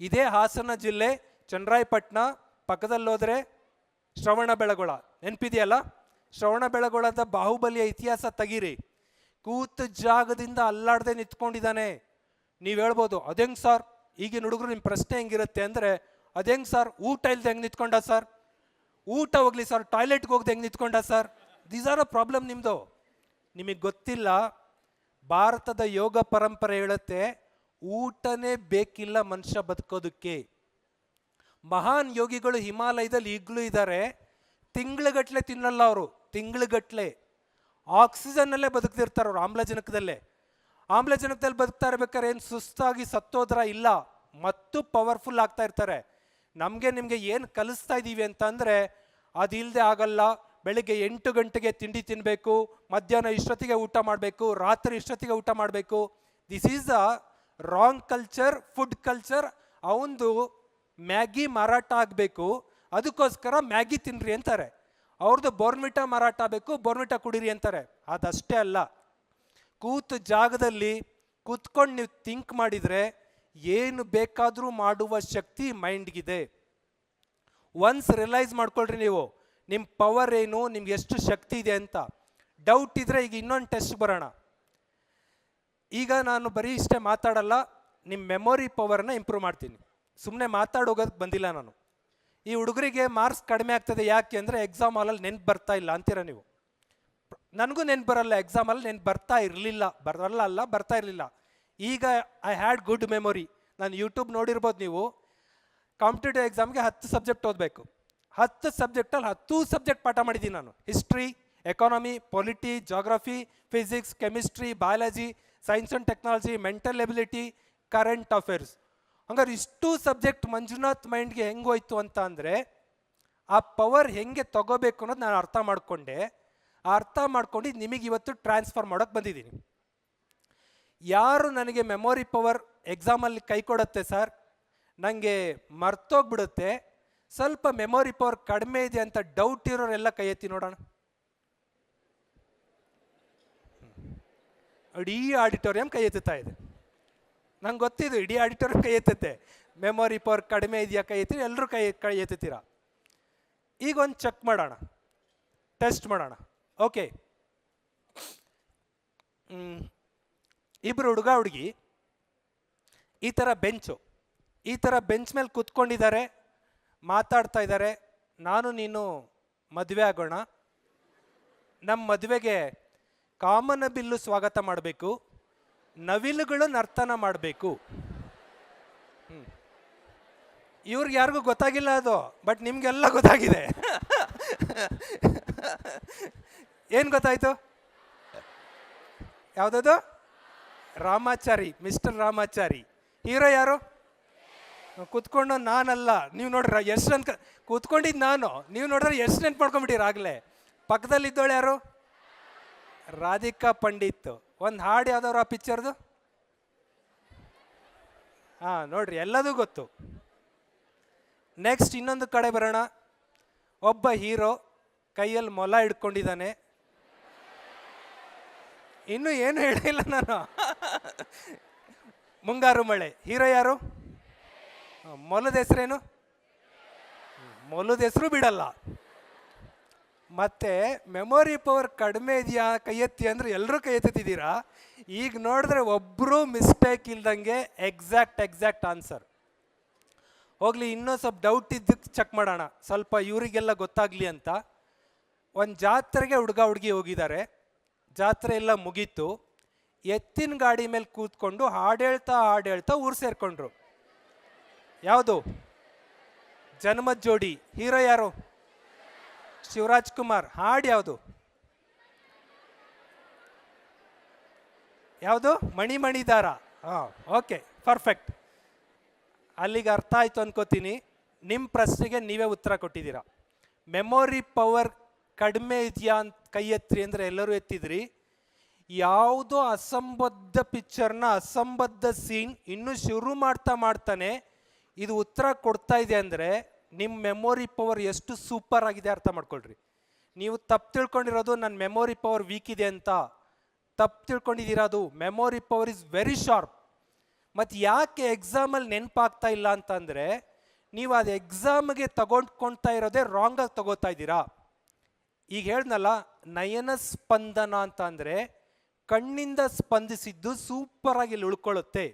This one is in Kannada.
ಇದೇ ಹಾಸನ ಜಿಲ್ಲೆ ಚಂದ್ರಾಯಪಟ್ಟಣ ಪಕ್ಕದಲ್ಲೋದ್ರೆ ಶ್ರವಣ ಬೆಳಗೊಳ. ನೆನಪಿದೆಯಲ್ಲ? ಶ್ರವಣ ಬೆಳಗೊಳದ ಬಾಹುಬಲಿಯ ಇತಿಹಾಸ ತೆಗೀರಿ. ಕೂತ ಜಾಗದಿಂದ ಅಲ್ಲಾಡದೆ ನಿಂತ್ಕೊಂಡಿದ್ದಾನೆ. ನೀವು ಹೇಳ್ಬೋದು, ಅದೆಂಗ್ ಸರ್? ಈಗಿನ ಹುಡುಗರು ನಿಮ್ಮ ಪ್ರಶ್ನೆ ಹೆಂಗಿರುತ್ತೆ ಅಂದರೆ, ಅದೆಂಗ್ ಸರ್? ಊಟ ಇಲ್ದೆ ಹೆಂಗೆ ನಿಂತ್ಕೊಂಡ ಸರ್? ಊಟ ಹೋಗ್ಲಿ ಸರ್? ಟಾಯ್ಲೆಟ್ಗೆ ಹೋಗ್ದೆ ಹೆಂಗೆ ನಿಂತ್ಕೊಂಡ sir? These are a problem ನಿಮ್ಮದು ನಿಮಗೆ ಗೊತ್ತಿಲ್ಲ, ಭಾರತದ ಯೋಗ ಪರಂಪರೆ ಹೇಳುತ್ತೆ ಊಟನೇ ಬೇಕಿಲ್ಲ ಮನುಷ್ಯ ಬದುಕೋದಕ್ಕೆ. ಮಹಾನ್ ಯೋಗಿಗಳು ಹಿಮಾಲಯದಲ್ಲಿ ಈಗಲೂ ಇದ್ದಾರೆ. ತಿಂಗ್ಳುಗಟ್ಲೆ ತಿನ್ನಲ್ಲ ಅವರು, ತಿಂಗ್ಳುಗಟ್ಲೆ. ಆಕ್ಸಿಜನ್ನಲ್ಲೇ ಬದುಕ್ತಿರ್ತಾರೆ ಅವರು ಆಮ್ಲಜನಕದಲ್ಲೇ. ಆಮ್ಲಜನಕದಲ್ಲಿ ಬದುಕ್ತಾ ಇರ್ಬೇಕಾದ್ರೆ ಏನು ಸುಸ್ತಾಗಿ ಸತ್ತೋದ್ರ ಇಲ್ಲ, ಮತ್ತು ಪವರ್ಫುಲ್ ಆಗ್ತಾ ಇರ್ತಾರೆ. ನಮಗೆ ನಿಮಗೆ ಏನು ಕಲಿಸ್ತಾ ಇದ್ದೀವಿ ಅಂತಂದರೆ ಅದಿಲ್ಲದೆ ಆಗಲ್ಲ, ಬೆಳಿಗ್ಗೆ ಎಂಟು ಗಂಟೆಗೆ ತಿಂಡಿ ತಿನ್ನಬೇಕು ಮಧ್ಯಾಹ್ನ ಇಷ್ಟೊತ್ತಿಗೆ ಊಟ ಮಾಡಬೇಕು, ರಾತ್ರಿ ಇಷ್ಟೊತ್ತಿಗೆ ಊಟ ಮಾಡಬೇಕು. This is a wrong culture food culture ಅವಂದು ಮ್ಯಾಗಿ ಮಾರಾಟ ಆಗಬೇಕು. ಅದಕ್ಕೋಸ್ಕರ ಮ್ಯಾಗಿ ತಿನ್ರಿ ಅಂತಾರೆ. ಅವ್ರದ್ದು ಬೋರ್ಮಿಟಾ ಮಾರಾಟ ಆಗಬೇಕು ಬೋರ್ಮಿಟಾ ಕುಡೀರಿ ಅಂತಾರೆ. ಅದಷ್ಟೇ ಅಲ್ಲ. ಕೂತು ಜಾಗದಲ್ಲಿ ಕೂತ್ಕೊಂಡು ನೀವು ಥಿಂಕ್ ಮಾಡಿದರೆ ಏನು ಬೇಕಾದರೂ ಮಾಡುವ ಶಕ್ತಿ ಮೈಂಡ್ಗಿದೆ. ಒನ್ಸ್ ರಿಯಲೈಸ್ ಮಾಡ್ಕೊಳ್ರಿ ನೀವು ನಿಮ್ಮ ಪವರ್ ಏನು, ನಿಮ್ಗೆ ಎಷ್ಟು ಶಕ್ತಿ ಇದೆ ಅಂತ. ಡೌಟ್ ಇದ್ರೆ ಈಗ ಇನ್ನೊಂದು ಟೆಸ್ಟ್ ಬರೋಣ. ಈಗ ನಾನು ಬರೀ ಇಷ್ಟೇ ಮಾತಾಡಲ್ಲ ನಿಮ್ಮ ಮೆಮೊರಿ ಪವರ್ನ ಇಂಪ್ರೂವ್ ಮಾಡ್ತೀನಿ. ಸುಮ್ಮನೆ ಮಾತಾಡೋಗೋದಕ್ಕೆ ಬಂದಿಲ್ಲ ನಾನು. ಈ ಹುಡುಗರಿಗೆ ಮಾರ್ಕ್ಸ್ ಕಡಿಮೆ ಆಗ್ತದೆ ಯಾಕೆ ಅಂದರೆ ಎಕ್ಸಾಮ್ ಹಾಲಲ್ಲಿ ನೆನ್ಪು ಬರ್ತಾ ಇಲ್ಲ ಅಂತೀರ ನೀವು? ನನಗೂ ನೆನ್ಪು ಬರಲ್ಲ ಎಕ್ಸಾಮಲ್ಲಿ ನೆನ್ಪು ಬರ್ತಾ ಇರಲಿಲ್ಲ, ಬರಲ್ಲ ಅಲ್ಲ, ಬರ್ತಾ ಇರಲಿಲ್ಲ. ಈಗ ಐ ಹ್ಯಾಡ್ ಗುಡ್ ಮೆಮೊರಿ ನಾನು ಯೂಟ್ಯೂಬ್ ನೋಡಿರ್ಬೋದು ನೀವು. ಕಾಂಪಿಟೇಟಿವ್ ಎಕ್ಸಾಮ್ಗೆ ಹತ್ತು ಸಬ್ಜೆಕ್ಟ್ ಓದಬೇಕು. ಹತ್ತು ಸಬ್ಜೆಕ್ಟಲ್ಲಿ ಹತ್ತು ಸಬ್ಜೆಕ್ಟ್ ಪಾಠ ಮಾಡಿದ್ದೀನಿ ನಾನು. History economy polity geography physics chemistry biology science and technology mental ability current affairs ಹಂಗಾರೆ ಇಷ್ಟು ಸಬ್ಜೆಕ್ಟ್ ಮಂಜುನಾಥ್ ಮೈಂಡ್ಗೆ ಹೆಂಗೆ ಹೋಯ್ತು ಅಂತ ಅಂದರೆ, ಆ ಪವರ್ ಹೆಂಗೆ ತಗೋಬೇಕು ಅನ್ನೋದು ನಾನು ಅರ್ಥ ಮಾಡಿಕೊಂಡೆ. ಆ ಅರ್ಥ ಮಾಡ್ಕೊಂಡು ನಿಮಗೆ ಇವತ್ತು ಟ್ರಾನ್ಸ್ಫರ್ ಮಾಡೋಕ್ಕೆ ಬಂದಿದ್ದೀನಿ. ಯಾರು ನನಗೆ ಮೆಮೊರಿ ಪವರ್ ಎಕ್ಸಾಮಲ್ಲಿ ಕೈ ಕೊಡುತ್ತೆ ಸರ್ ನನಗೆ ಮರ್ತೋಗ್ಬಿಡುತ್ತೆ. ಸ್ವಲ್ಪ ಮೆಮೊರಿ ಪವರ್ ಕಡಿಮೆ ಇದೆ ಅಂತ ಡೌಟ್ ಇರೋರೆಲ್ಲ ಕೈ ಎತ್ತಿ ನೋಡೋಣ. ಇಡೀ ಆಡಿಟೋರಿಯಂ ಕೈ ಎತ್ತುತ್ತಾ ಇದೆ. ನಂಗೆ ಗೊತ್ತಿದ್ದು ಇಡೀ ಆಡಿಟೋರಿಯಂ ಕೈ ಎತ್ತುತ್ತೆ ಮೆಮೊರಿ ಪವರ್ ಕಡಿಮೆ ಇದೆಯಾ ಕೈ ಎತ್ತಿ ಎಲ್ಲರೂ ಕೈ ಕೈ ಎತ್ತುತ್ತೀರಾ ಈಗ ಒಂದು ಚೆಕ್ ಮಾಡೋಣ. ಟೆಸ್ಟ್ ಮಾಡೋಣ ಓಕೆ ಇಬ್ಬರು ಹುಡುಗ, ಹುಡುಗಿ, ಈ ಥರ ಬೆಂಚು, ಈ ಥರ ಬೆಂಚ್ ಮೇಲೆ ಕೂತ್ಕೊಂಡಿದ್ದಾರೆ, ಮಾತಾಡ್ತಾ ಇದ್ದಾರೆ. ನಾನು, ನೀನು ಮದುವೆ ಆಗೋಣ. ನಮ್ಮ ಮದುವೆಗೆ ಕಾಮನ ಬಿಲ್ಲು ಸ್ವಾಗತ ಮಾಡಬೇಕು ನವಿಲುಗಳು ನರ್ತನ ಮಾಡಬೇಕು. ಇವ್ರಿಗೆ ಯಾರಿಗೂ ಗೊತ್ತಾಗಿಲ್ಲ ಅದು ಬಟ್ ನಿಮಗೆಲ್ಲ ಗೊತ್ತಾಗಿದೆ. ಏನು ಗೊತ್ತಾಯಿತು? ಯಾವುದದು? ರಾಮಾಚಾರಿ, ಮಿಸ್ಟರ್ ರಾಮಾಚಾರಿ. ಹೀರೋ ಯಾರು? ಕೂತ್ಕೊಂಡು ನಾನಲ್ಲ, ನೀವು ನೋಡ್ರ ಎಷ್ಟು ಅನ್ಕ ಕೂತ್ಕೊಂಡಿದ್ದು ನಾನು, ನೀವು ನೋಡಿದ್ರೆ ಎಷ್ಟು ನೆನ್ಪು ಮಾಡ್ಕೊಂಬಿಟ್ಟಿರ ಆಗಲೇ. ಪಕ್ಕದಲ್ಲಿದ್ದವಳು ಯಾರು? ರಾಧಿಕಾ ಪಂಡಿತ್. ಒಂದು ಹಾಡು ಯಾವ್ದವ್ರ ಆ ಪಿಕ್ಚರ್ದು ಹಾಂ, ನೋಡ್ರಿ, ಎಲ್ಲದೂ ಗೊತ್ತು. ನೆಕ್ಸ್ಟ್ ಇನ್ನೊಂದು ಕಡೆ ಬರೋಣ. ಒಬ್ಬ ಹೀರೋ ಕೈಯಲ್ಲಿ ಮೊಲ ಹಿಡ್ಕೊಂಡಿದ್ದಾನೆ. ಇನ್ನು ಏನು ಹೇಳಿಲ್ಲ ನಾನು. ಮುಂಗಾರು ಮಳೆ. ಹೀರೋ ಯಾರು? ಮೊಲದ ಹೆಸರೇನು? ಮೊಲದ ಹೆಸರು ಬಿಡಲ್ಲ. ಮತ್ತೆ ಮೆಮೊರಿ ಪವರ್ ಕಡಿಮೆ ಇದೆಯಾ? ಕೈ ಎತ್ತಿ ಅಂದ್ರೆ ಎಲ್ಲರೂ ಕೈ ಎತ್ತಿದ್ದೀರಾ ಈಗ ನೋಡಿದ್ರೆ ಒಬ್ಬರೂ ಮಿಸ್ಟೇಕ್ ಇಲ್ದಂಗೆ ಎಕ್ಸಾಕ್ಟ್ ಎಕ್ಸಾಕ್ಟ್ ಆನ್ಸರ್ ಹೋಗ್ಲಿ, ಇನ್ನೂ ಸ್ವಲ್ಪ ಡೌಟ್ ಇದ್ದಕ್ಕೆ ಚೆಕ್ ಮಾಡೋಣ. ಸ್ವಲ್ಪ ಇವರಿಗೆಲ್ಲ ಗೊತ್ತಾಗ್ಲಿ ಅಂತ. ಒಂದು ಜಾತ್ರೆಗೆ ಹುಡುಗ, ಹುಡುಗಿ ಹೋಗಿದ್ದಾರೆ. ಜಾತ್ರೆ ಎಲ್ಲ ಮುಗೀತು. ಎತ್ತಿನ ಗಾಡಿ ಮೇಲೆ ಕೂತ್ಕೊಂಡು ಹಾಡೇಳ್ತಾ ಹೇಳ್ತಾ ಹಾಡು ಹೇಳ್ತಾ ಊರು ಸೇರ್ಕೊಂಡ್ರು. ಯಾವುದು? ಜನ್ಮದ ಜೋಡಿ ಹೀರೋ ಯಾರು? ಶಿವರಾಜ್ ಕುಮಾರ್, ಹಾಡು ಯಾವುದು? ಯಾವುದು? ಮಣಿ ಮಣಿ ದಾರ. ಹಾಂ, ಓಕೆ ಪರ್ಫೆಕ್ಟ್ ಅಲ್ಲಿಗೆ ಅರ್ಥ ಆಯ್ತು ಅನ್ಕೋತೀನಿ. ನಿಮ್ಮ ಪ್ರಶ್ನೆಗೆ ನೀವೇ ಉತ್ತರ ಕೊಟ್ಟಿದ್ದೀರಾ. ಮೆಮೊರಿ ಪವರ್ ಕಡಿಮೆ ಇದೆಯಾ ಅಂತ ಕೈ ಎತ್ತಿರಿ ಅಂದರೆ ಎಲ್ಲರೂ ಎತ್ತಿದ್ರಿ. ಯಾವುದೋ ಅಸಂಬದ್ಧ ಪಿಕ್ಚರ್ನ ಅಸಂಬದ್ಧ ಸೀನ್ ಇನ್ನೂ ಶುರು ಮಾಡ್ತಾ ಮಾಡ್ತಾನೆ. ಇದು ಉತ್ತರ ಕೊಡ್ತಾ ಇದೆ ಅಂದರೆ ನಿಮ್ಮ ಮೆಮೊರಿ ಪವರ್ ಎಷ್ಟು ಸೂಪರ್ ಆಗಿದೆ ಅರ್ಥ ಮಾಡ್ಕೊಳ್ರಿ. ನೀವು ತಪ್ಪು ತಿಳ್ಕೊಂಡಿರೋದು ನನ್ನ ಮೆಮೊರಿ ಪವರ್ ವೀಕ್ ಇದೆ ಅಂತ. ತಪ್ಪು ತಿಳ್ಕೊಂಡಿದ್ದೀರಾ ಅದು memory power is very sharp ಮತ್ತು ಯಾಕೆ ಎಕ್ಸಾಮಲ್ಲಿ ನೆನಪಾಗ್ತಾ ಇಲ್ಲ ಅಂತಂದರೆ, ನೀವು ಅದು ಎಕ್ಸಾಮ್ಗೆ ತಗೊಂಡ್ಕೊಳ್ತಾ ಇರೋದೇ ರಾಂಗಾಗಿ ತಗೋತಾ ಇದ್ದೀರಾ. ಈಗ ಹೇಳ್ದಲ್ಲ ನಯನ ಸ್ಪಂದನ ಅಂತ ಅಂದರೆ ಕಣ್ಣಿಂದ ಸ್ಪಂದಿಸಿದ್ದು ಸೂಪರಾಗಿ ಇಲ್ಲಿ ಉಳ್ಕೊಳ್ಳುತ್ತೆ.